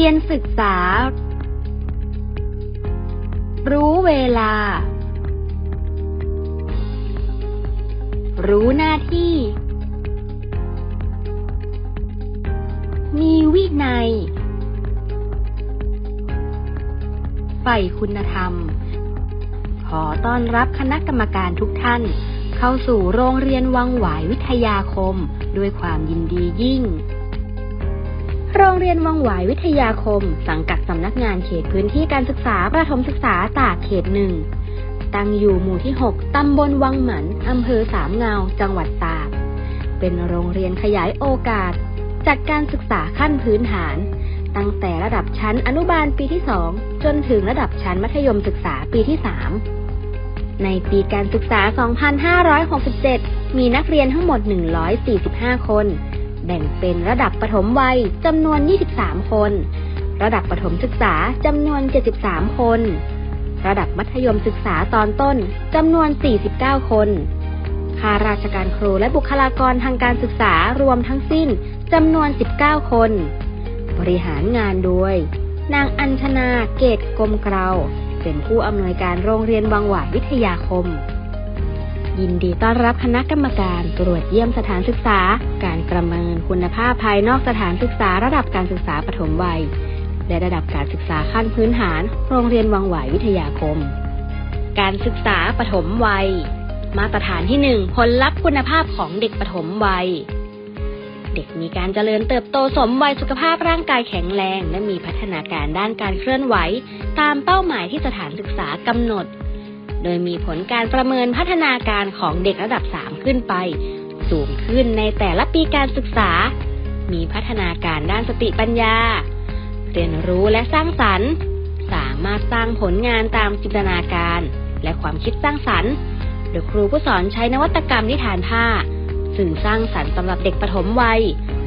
พียรศึกษา รู้เวลา รู้หน้าที่ มีวินัยใฝ่คุณธรรม ขอต้อนรับคณะกรรมการทุกท่าน เข้าสู่โรงเรียนวังหวายวิทยาคม ด้วยความยินดียิ่ง โรงเรียนวังหวายวิทยาคม สังกัดสำนักงานเขตพื้นที่การศึกษาประถมศึกษาตากเขตหนึ่ง ตั้งอยู่หมู่ที่ 6 ตำบลวังหมัน อำเภอสามเงา จังหวัดตาก เป็นโรงเรียนขยายโอกาส จัดการศึกษาขั้นพื้นฐาน ตั้งแต่ระดับชั้นอนุบาลปีที่ 2 จนถึงระดับชั้นมัธยมศึกษาปีที่ 3 ในปีการศึกษา 2567 มีนักเรียนทั้งหมด 145 คน แบ่งเป็นระดับประถมวัยจำนวน 23 คน ระดับประถมศึกษาจำนวน 73 คน ระดับมัธยมศึกษาตอนต้นจำนวน 49 คนข้าราชการครูและบุคลากรทางการศึกษารวมทั้งสิ้นจำนวน 19 คน บริหารงานโดย นางอัญชนาเกตกลมเกลาเป็นผู้อำนวยการโรงเรียนวังหวายวิทยาคม ยินดีต้อนรับคณะกรรมการตรวจเยี่ยมสถานศึกษา การประเมินคุณภาพภายนอกสถานศึกษาระดับการศึกษาปฐมวัย และระดับการศึกษาขั้นพื้นฐาน โรงเรียนวังหวายวิทยาคม การศึกษาปฐมวัย มาตรฐานที่ 1 ผลลัพธ์คุณภาพของเด็กปฐมวัย เด็กมีการเจริญเติบโตสมวัยสุขภาพร่างกายแข็งแรง และมีพัฒนาการด้านการเคลื่อนไหว ตามเป้าหมายที่สถานศึกษากำหนด โดยมีผลการประเมินพัฒนาการของเด็กระดับ 3 ขึ้นไป สูงขึ้นในแต่ละปีการศึกษา มีพัฒนาการด้านสติปัญญา เรียนรู้และสร้างสรรค์ สามารถสร้างผลงานตามจินตนาการ และความคิดสร้างสรรค์ โดยครูผู้สอนใช้นวัตกรรมนิทานผ้าสื่อสร้างสรรค์สำหรับเด็กปฐมวัย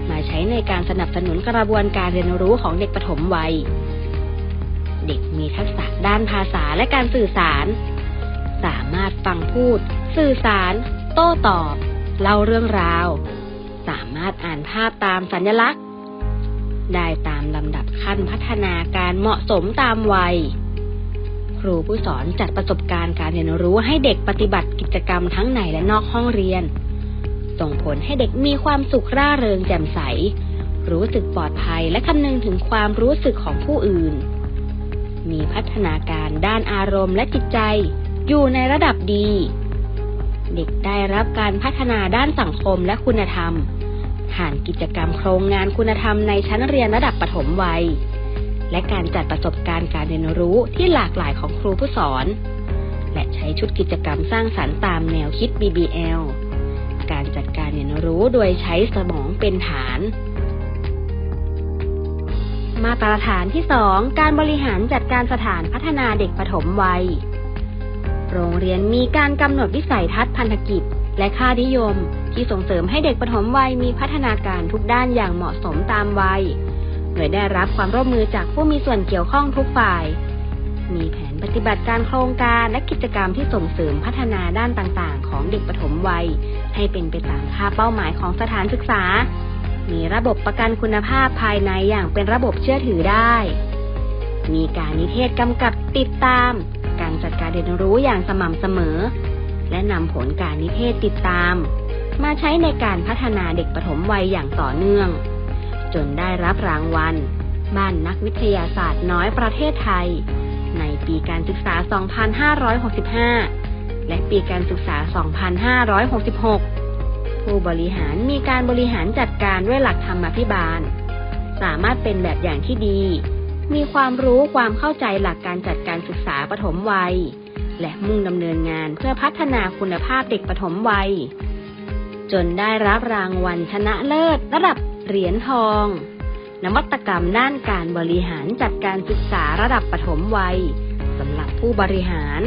มาใช้ในการสนับสนุนกระบวนการเรียนรู้ของเด็กปฐมวัย เด็กมีทักษะด้านภาษาและการสื่อสาร สามารถฟังพูด สื่อสาร โต้ตอบ เล่าเรื่องราว สามารถอ่านภาพตามสัญลักษณ์ ได้ตามลำดับขั้นพัฒนาการเหมาะสมตามวัย ครูผู้สอนจัดประสบการณ์การเรียนรู้ให้เด็กปฏิบัติกิจกรรมทั้งในและนอกห้องเรียน ส่งผลให้เด็กมีความสุขร่าเริงแจ่มใส รู้สึกปลอดภัยและคำนึงถึงความรู้สึกของผู้อื่นมีพัฒนาการด้านอารมณ์และจิตใจ อยู่ในระดับดี เด็กได้รับการพัฒนาด้านสังคมและคุณธรรม ผ่านกิจกรรมโครงงานคุณธรรมในชั้นเรียนระดับปฐมวัย และการจัดประสบการณ์การเรียนรู้ที่หลากหลายของครูผู้สอน และใช้ชุดกิจกรรมสร้างสรรค์ตามแนวคิด BBL การจัดการเรียนรู้โดยใช้สมองเป็นฐาน มาตรฐานที่ 2 การบริหารจัดการสถานพัฒนาเด็กปฐมวัย โรงเรียนมีการกำหนดวิสัยทัศน์พันธกิจ และค่านิยม ที่ส่งเสริมให้เด็กปฐมวัยมีพัฒนาการทุกด้านอย่างเหมาะสมตามวัย โดยได้รับความร่วมมือจากผู้มีส่วนเกี่ยวข้องทุกฝ่าย มีแผนปฏิบัติการโครงการและกิจกรรมที่ส่งเสริมพัฒนาด้านต่างๆ ของเด็กปฐมวัย ให้เป็นไปตามค่าเป้าหมายของสถานศึกษา มีระบบประกันคุณภาพภายในอย่างเป็นระบบเชื่อถือได้ มีการนิเทศกำกับติดตาม การจัดการเรียนรู้อย่างสม่ำเสมอ และนำผลการนิเทศติดตาม มาใช้ในการพัฒนาเด็กปฐมวัยอย่างต่อเนื่อง จนได้รับรางวัล บ้านนักวิทยาศาสตร์น้อยประเทศไทย ในปีการศึกษา 2565 และปีการศึกษา 2566 ผู้บริหารมีการบริหารจัดการด้วยหลักธรรมาภิบาล สามารถเป็นแบบอย่างที่ดี มีความรู้ความเข้าใจหลักการจัดการศึกษาปฐมวัย และมุ่งดำเนินงานเพื่อพัฒนาคุณภาพเด็กปฐมวัย จนได้รับรางวัลชนะเลิศ ระดับเหรียญทอง นวัตกรรมด้านการบริหารจัดการศึกษาระดับปฐมวัยสำหรับผู้บริหาร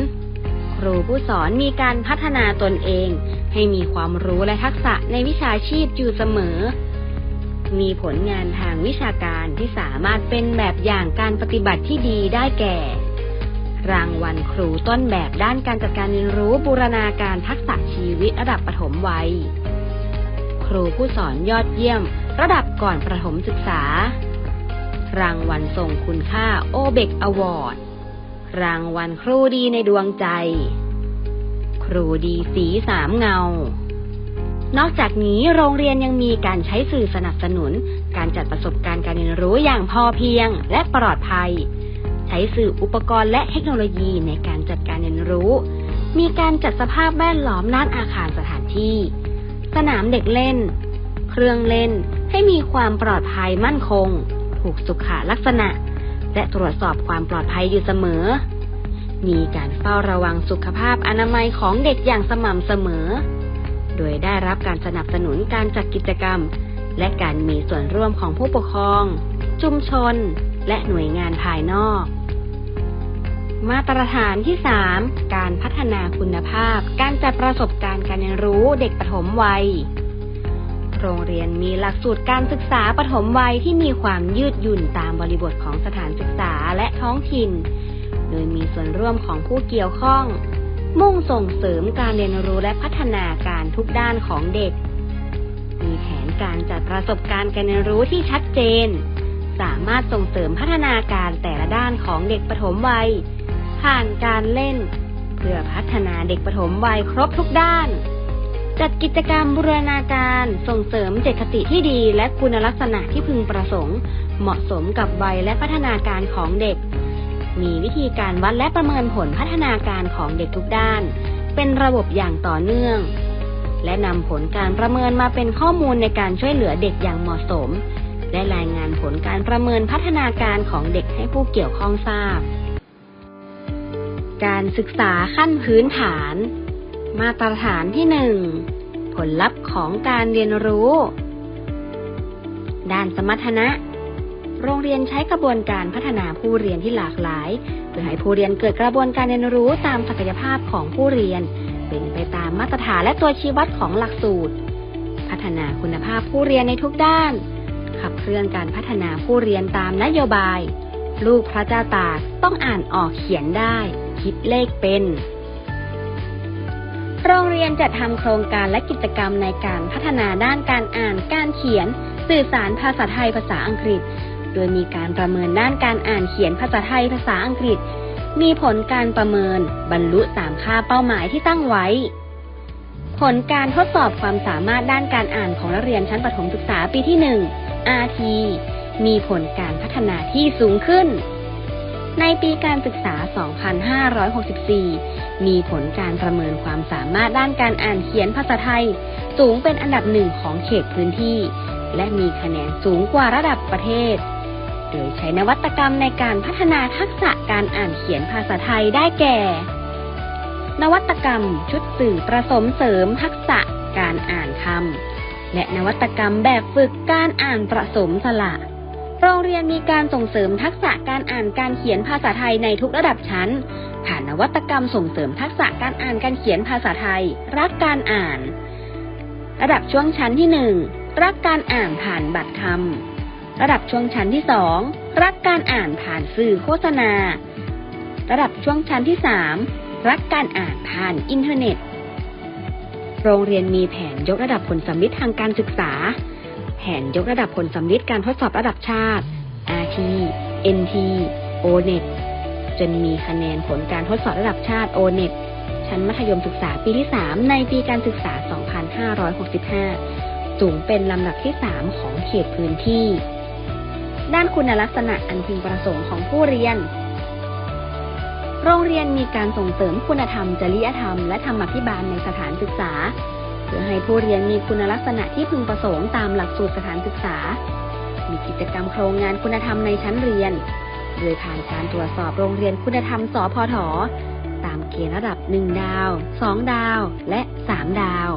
ครูผู้สอนมีการพัฒนาตนเอง ให้มีความรู้และทักษะในวิชาชีพอยู่เสมอ มีผลงานทางวิชาการที่สามารถเป็นแบบอย่างการปฏิบัติที่ดีได้แก่ รางวัลครูต้นแบบด้านการจัดการเรียนรู้บูรณาการทักษะชีวิตระดับปฐมวัย ครูผู้สอนยอดเยี่ยม ระดับก่อนประถมศึกษา รางวัลส่งคุณค่าโอเบกอวอร์ด รางวัลครูดีในดวงใจ ครูดีสีสามเงา นอกจากนี้โรงเรียนยังมีการใช้สื่อสนับสนุน การจัดประสบการณ์การเรียนรู้อย่างพอเพียง และปลอดภัย ใช้สื่ออุปกรณ์และเทคโนโลยีในการจัดการเรียนรู้ มีการจัดสภาพแวดล้อมด้านอาคารสถานที่ สนามเด็กเล่น เครื่องเล่นให้มีความปลอดภัยมั่นคง ถูกสุขลักษณะ และตรวจสอบความปลอดภัยอยู่เสมอ มีการเฝ้าระวังสุขภาพอนามัยของเด็กอย่างสม่ำเสมอ โดยได้รับการสนับสนุนการจัดกิจกรรม และการมีส่วนร่วมของผู้ปกครอง ชุมชน และหน่วยงานภายนอก มาตรฐานที่ 3 การพัฒนาคุณภาพ การจัดประสบการณ์การเรียนรู้เด็กปฐมวัย โรงเรียนมีหลักสูตรการศึกษาปฐมวัยที่มีความยืดหยุ่นตามบริบทของสถานศึกษาและท้องถิ่น โดยมีส่วนร่วมของผู้เกี่ยวข้อง มุ่งส่งเสริมการเรียนรู้และพัฒนาการทุกด้านของเด็ก มีแผนการจัดประสบการณ์การเรียนรู้ที่ชัดเจน สามารถส่งเสริมพัฒนาการแต่ละด้านของเด็กปฐมวัย ผ่านการเล่น เพื่อพัฒนาเด็กปฐมวัยครบทุกด้าน จัดกิจกรรมบูรณาการส่งเสริมเจตคติที่ดี และคุณลักษณะที่พึงประสงค์ เหมาะสมกับวัยและพัฒนาการของเด็ก มีวิธีการวัดและประเมินผลพัฒนาการของเด็กทุกด้าน เป็นระบบอย่างต่อเนื่อง และนำผลการประเมินมาเป็นข้อมูลในการช่วยเหลือเด็กอย่างเหมาะสม และรายงานผลการประเมินพัฒนาการของเด็กให้ผู้เกี่ยวข้องทราบ การศึกษาขั้นพื้นฐาน มาตรฐานที่หนึ่งผลลัพธ์ของการเรียนรู้ ด้านสมรรถนะ โรงเรียนใช้กระบวนการพัฒนาผู้เรียนที่หลากหลาย เพื่อให้ผู้เรียนเกิดกระบวนการเรียนรู้ตามศักยภาพของผู้เรียน เป็นไปตามมาตรฐานและตัวชี้วัดของหลักสูตร พัฒนาคุณภาพผู้เรียนในทุกด้าน ขับเคลื่อนการพัฒนาผู้เรียนตามนโยบาย ลูกพระเจ้าตากต้องอ่านออกเขียนได้ คิดเลขเป็น โรงเรียนจัดทำโครงการและกิจกรรมในการพัฒนาด้านการอ่านการเขียน สื่อสารภาษาไทยภาษาอังกฤษ โดยมีการประเมินด้านการอ่านเขียนภาษาไทยภาษาอังกฤษ มีผลการประเมินบรรลุตามค่าเป้าหมายที่ตั้งไว้ ผลการทดสอบความสามารถด้านการอ่านของนักเรียนชั้นประถมศึกษาปีที่ 1 RT มีผลการพัฒนาที่สูงขึ้น ในปีการศึกษา 2564 มีผลการประเมินความสามารถด้านการอ่านเขียนภาษาไทย สูงเป็นอันดับหนึ่งของเขตพื้นที่ และมีคะแนนสูงกว่าระดับประเทศ โดยใช้นวัตกรรมในการพัฒนาทักษะการอ่านเขียนภาษาไทยได้แก่ นวัตกรรมชุดสื่อประสมเสริมทักษะการอ่านคำและนวัตกรรมแบบฝึกการอ่านประสมสระโรงเรียนมีการส่งเสริมทักษะการอ่านการเขียนภาษาไทยในทุกระดับชั้น ผ่านนวัตกรรมส่งเสริมทักษะการอ่านการเขียนภาษาไทย รักการอ่าน ระดับช่วงชั้นที่ 1 รักการอ่านผ่านบัตรคำ ระดับช่วงชั้นที่ 2 รักการอ่านผ่านสื่อโฆษณา ระดับช่วงชั้นที่ 3 รักการอ่านผ่านอินเทอร์เน็ต โรงเรียนมีแผนยกระดับผลสำลิดทางการศึกษา แผนยกระดับผลสำลิดการทดสอบระดับชาติ RT NT ONET จนมีคะแนนผลการทดสอบระดับชาติ ONET ชั้นมัธยมศึกษาปีที่ 3 ในปีการศึกษา 2565 สูงเป็นลำดับที่ 3 ของเขตพื้นที่ ด้านคุณลักษณะอันพึงประสงค์ของผู้เรียน โรงเรียนมีการส่งเสริมคุณธรรม จริยธรรม และธรรมาภิบาลในสถานศึกษา เพื่อให้ผู้เรียนมีคุณลักษณะที่พึงประสงค์ตามหลักสูตรสถานศึกษา มีกิจกรรมโครงงานคุณธรรมในชั้นเรียน โดยผ่านการตรวจสอบโรงเรียนคุณธรรม สพทตามเกณฑ์ระดับ 1 ดาว 2 ดาว และ 3 ดาว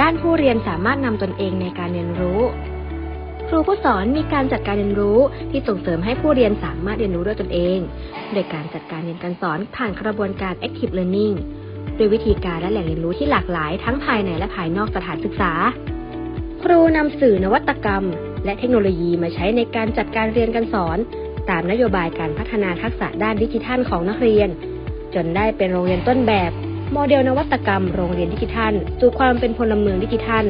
ด้านผู้เรียนสามารถนำตนเองในการเรียนรู้ ครูผู้สอนมีการจัดการเรียนรู้ที่ส่งเสริมให้ผู้เรียนสามารถเรียนรู้ด้วยตนเอง โดยการจัดการเรียนการสอนผ่านกระบวนการ active learning โดยวิธีการและแหล่งเรียนรู้ที่หลากหลายทั้งภายในและภายนอกสถานศึกษา ครูนำสื่อนวัตกรรม และเทคโนโลยีมาใช้ในการจัดการเรียนการสอน ตามนโยบายการพัฒนาทักษะด้านดิจิทัลของนักเรียน จนได้เป็นโรงเรียนต้นแบบ โมเดลนวัตกรรม โรงเรียนดิจิทัลสู่ความเป็นพลเมืองดิจิทัล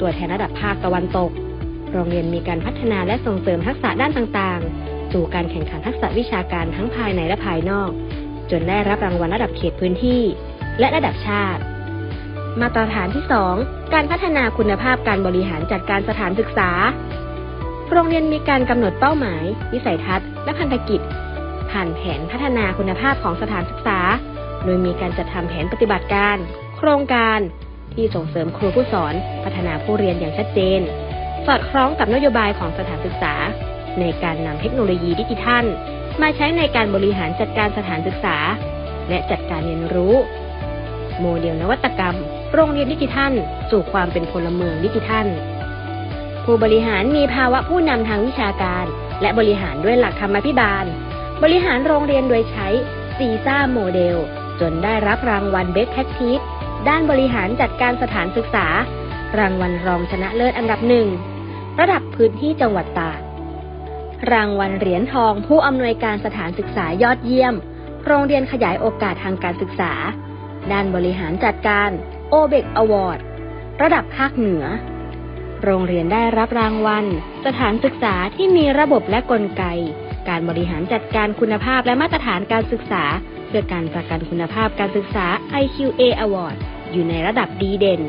ตัวแทนระดับภาคตะวันตก โรงเรียนมีการพัฒนาและส่งเสริมทักษะด้านต่างๆ สู่การแข่งขันทักษะวิชาการทั้งภายในและภายนอก จนได้รับรางวัลระดับเขตพื้นที่ และระดับชาติ มาตรฐานที่ 2 การพัฒนาคุณภาพการบริหารจัดการสถานศึกษา โรงเรียนมีการกำหนดเป้าหมาย วิสัยทัศน์ และพันธกิจ ผ่านแผนพัฒนาคุณภาพของสถานศึกษา โดยมีการจัดทำแผนปฏิบัติการ โครงการที่ส่งเสริมครูผู้สอน พัฒนาผู้เรียนอย่างชัดเจน สอดคล้องกับนโยบายของสถานศึกษา ในการนำเทคโนโลยีดิจิทัล มาใช้ในการบริหารจัดการสถานศึกษา และจัดการเรียนรู้ โมเดลนวัตกรรม โรงเรียนดิจิทัล สู่ความเป็นพลเมืองดิจิทัล ผู้บริหารมีภาวะผู้นำทางวิชาการ และบริหารด้วยหลักธรรมาภิบาล บริหารโรงเรียนโดยใช้ซีซ่าโมเดล จนได้รับรางวัลเบสแ a คที e ด้านบริหารจัดการสถานศึกษา รางวัลรองชนะเลิศอันดับหนึ่ง ระดับพื้นที่จังหวัดตาก รางวัลเหรียญทองผู้อำนวยการสถานศึกษายอดเยี่ยม โรงเรียนขยายโอกาสทางการศึกษา ด้านบริหารจัดการโอเบกอวอร์ดระดับภาคเหนือ โรงเรียนได้รับรางวัล สถานศึกษาที่มีระบบและกลไก การบริหารจัดการคุณภาพและมาตรฐานการศึกษา เพื่อการประกันคุณภาพการศึกษา IQA Award อยู่ในระดับดีเด่น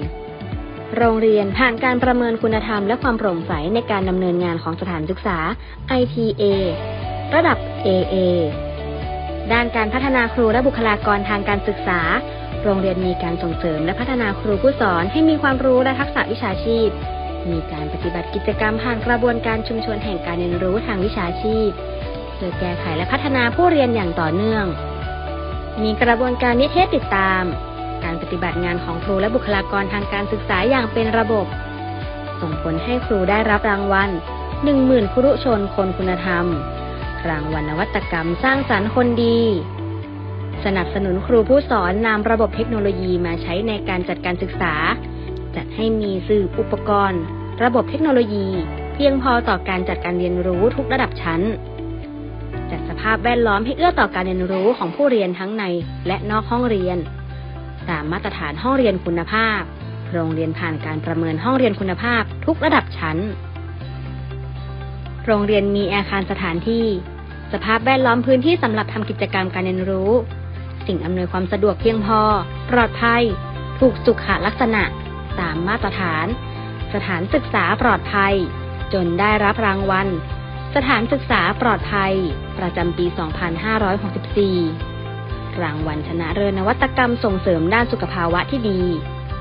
โรงเรียนผ่านการประเมินคุณธรรมและความโปร่งใสในการดำเนินงานของสถานศึกษา ITA ระดับ AA ด้านการพัฒนาครูและบุคลากรทางการศึกษา โรงเรียนมีการส่งเสริมและพัฒนาครูผู้สอนให้มีความรู้และทักษะวิชาชีพ มีการปฏิบัติกิจกรรมผ่านกระบวนการชุมชนแห่งการเรียนรู้ทางวิชาชีพเพื่อแก้ไขและพัฒนาผู้เรียนอย่างต่อเนื่อง มีกระบวนการนิเทศติดตาม การปฏิบัติงานของครูและบุคลากรทางการศึกษาอย่างเป็นระบบ ส่งผลให้ครูได้รับรางวัล 10,000 ครุชนคนคุณธรรม รางวัลนวัตกรรมสร้างสรรค์คนดี สนับสนุนครูผู้สอนนำระบบเทคโนโลยีมาใช้ในการจัดการศึกษา จัดให้มีสื่ออุปกรณ์ ระบบเทคโนโลยี เพียงพอต่อการจัดการเรียนรู้ทุกระดับชั้นจัดสภาพแวดล้อมให้เอื้อต่อการเรียนรู้ของผู้เรียนทั้งในและนอกห้องเรียน ตามมาตรฐานห้องเรียนคุณภาพ โรงเรียนผ่านการประเมินห้องเรียนคุณภาพทุกระดับชั้น โรงเรียนมีอาคารสถานที่ สภาพแวดล้อมพื้นที่สำหรับทำกิจกรรมการเรียนรู้ สิ่งอำนวยความสะดวกเพียงพอ ปลอดภัย ถูกสุขลักษณะ ตามมาตรฐาน สถานศึกษาปลอดภัย จนได้รับรางวัล สถานศึกษาปลอดภัย ประจำปี 2564 รางวัลชนะเลิศนวัตกรรมส่งเสริมด้านสุขภาวะที่ดี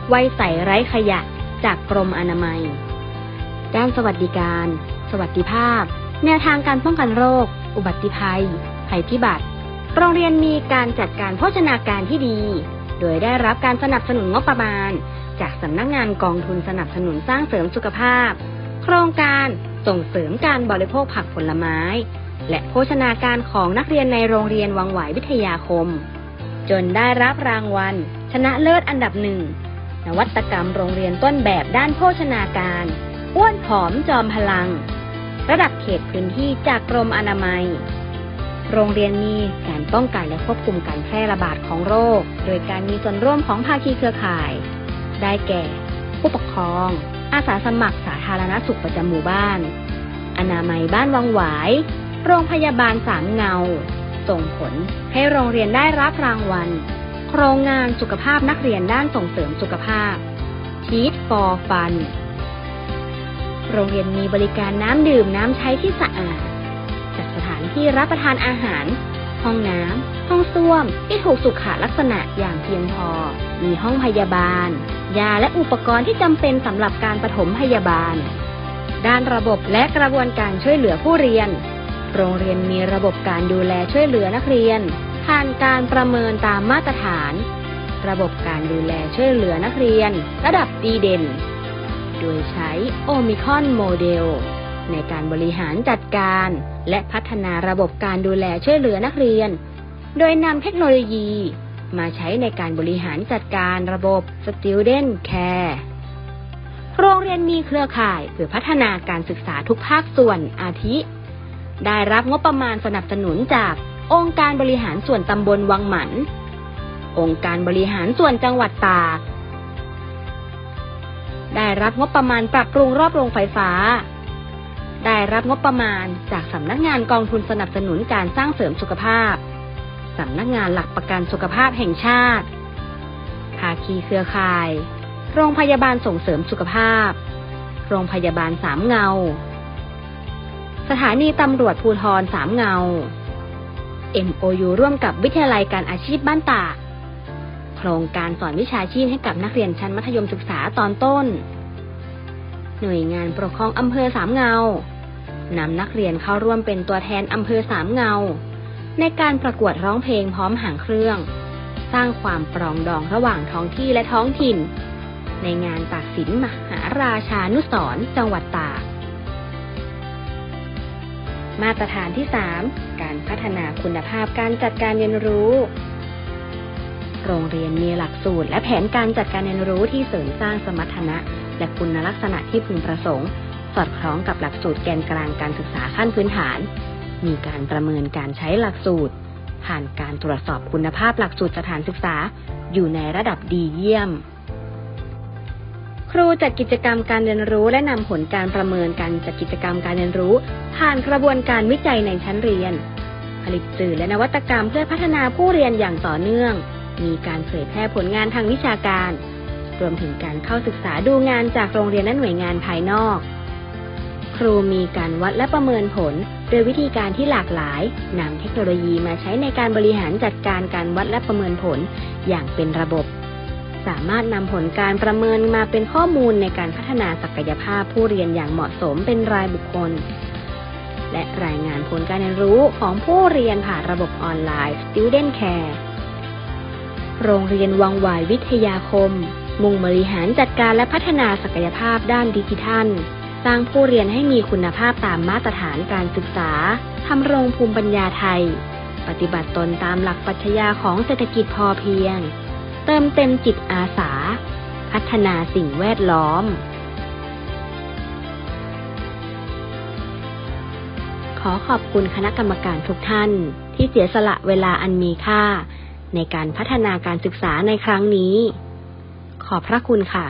ไว้ใส่ไร้ขยะ จากกรมอนามัย ด้านสวัสดิการ สวัสดิภาพ แนวทางการป้องกันโรค อุบัติภัย ภัยพิบัติ โรงเรียนมีการจัดการโภชนาการที่ดี โดยได้รับการสนับสนุนงบประมาณ จากสำนักงงานกองทุนสนับสนุนสร้างเสริมสุขภาพ โครงการส่งเสริมการบริโภคผักผลไม้ และโภชนาการของนักเรียนในโรงเรียนวังหวายวิทยาคม จนได้รับรางวัล ชนะเลิศอันดับหนึ่ง นวัตกรรมโรงเรียนต้นแบบด้านโภชนาการ อ้วนผอมจอมพลัง ระดับเขตพื้นที่จากกรมอนามัย โรงเรียนมีการป้องกันและควบคุมการแพร่ระบาดของโรค โดยการมีส่วนร่วมของภาคีเครือข่าย ได้แก่ ผู้ปกครอง อาสาสมัครสาธารณสุขประจำหมู่บ้าน อนามัยบ้านวังหวาย โรงพยาบาลสามเงา ส่งผลให้โรงเรียนได้รับรางวัล โครงงานสุขภาพนักเรียนด้านส่งเสริมสุขภาพ Teach for Fun โรงเรียนมีบริการน้ำดื่มน้ำใช้ที่สะอาด จัดสถานที่รับประทานอาหาร ห้องน้ำ ห้องส้วม ที่ถูกสุขลักษณะอย่างเพียงพอ มีห้องพยาบาล ยาและอุปกรณ์ที่จำเป็นสำหรับการปฐมพยาบาล ด้านระบบและกระบวนการช่วยเหลือผู้เรียน โรงเรียนมีระบบการดูแลช่วยเหลือนักเรียน ผ่านการประเมินตามมาตรฐาน ระบบการดูแลช่วยเหลือนักเรียน ระดับดีเด่น โดยใช้โอมิคอนโมเดลในการบริหารจัดการ และพัฒนาระบบการดูแลช่วยเหลือนักเรียน โดยนำเทคโนโลยี มาใช้ในการบริหารจัดการระบบ Student Care โรงเรียนมีเครือข่ายเพื่อพัฒนาการศึกษาทุกภาคส่วนอาทิ ได้รับงบประมาณสนับสนุนจากองค์การบริหารส่วนตำบลวังหมัน องค์การบริหารส่วนจังหวัดตาก ได้รับงบประมาณปรับปรุงรอบโรงไฟฟ้า ได้รับงบประมาณจากสำนักงานกองทุนสนับสนุนการสร้างเสริมสุขภาพ สำนักงานหลักประกันสุขภาพแห่งชาติ ภาคีเครือข่าย โรงพยาบาลส่งเสริมสุขภาพ โรงพยาบาลสามเงา สถานีตำรวจภูธรสามเงา MOU ร่วมกับวิทยาลัยการอาชีพบ้านตากโครงการสอนวิชาชีพให้กับนักเรียนชั้นมัธยมศึกษาตอนต้น หน่วยงานปกครองอำเภอสามเงานำนักเรียนเข้าร่วมเป็นตัวแทนอำเภอสามเงา ในการประกวดร้องเพลงพร้อมหางเครื่อง สร้างความปรองดองระหว่างท้องที่และท้องถิ่น ในงานตากสินมหาราชานุสรจังหวัดตาก มาตรฐานที่ 3 การพัฒนาคุณภาพการจัดการเรียนรู้ โรงเรียนมีหลักสูตร และแผนการจัดการเรียนรู้ที่เสริมสร้างสมรรถนะ และคุณลักษณะที่พึงประสงค์ สอดคล้องกับหลักสูตรแกนกลางการศึกษาขั้นพื้นฐาน มีการประเมินการใช้หลักสูตร ผ่านการตรวจสอบคุณภาพหลักสูตรสถานศึกษา อยู่ในระดับดีเยี่ยม ครูจัดกิจกรรมการเรียนรู้และนำผลการประเมินการจัดกิจกรรมการเรียนรู้ ผ่านกระบวนการวิจัยในชั้นเรียน ผลิตสื่อและนวัตกรรมเพื่อพัฒนาผู้เรียนอย่างต่อเนื่อง มีการเผยแพร่ผลงานทางวิชาการ รวมถึงการเข้าศึกษาดูงานจากโรงเรียนและหน่วยงานภายนอก ครูมีการวัดและประเมินผล โดยวิธีการที่หลากหลายนำเทคโนโลยีมาใช้ในการบริหารจัดการการวัดและประเมินผล อย่างเป็นระบบ สามารถนำผลการประเมินมาเป็นข้อมูลในการพัฒนาศักยภาพผู้เรียนอย่างเหมาะสมเป็นรายบุคคล และรายงานผลการเรียนรู้ของผู้เรียนผ่านระบบออนไลน์ Student Care โรงเรียนวังหวายวิทยาคม มุ่งบริหารจัดการและพัฒนาศักยภาพด้านดิจิทัล สร้างผู้เรียนให้มีคุณภาพตามมาตรฐานการศึกษาทำรงภูมิปัญญาไทย ปฏิบัติตนตามหลักปรัชญาของเศรษฐกิจพอเพียง เติมเต็มจิตอาสา พัฒนาสิ่งแวดล้อม ขอขอบคุณคณะกรรมการทุกท่าน ที่เสียสละเวลาอันมีค่า ในการพัฒนาการศึกษาในครั้งนี้ ขอบพระคุณค่ะ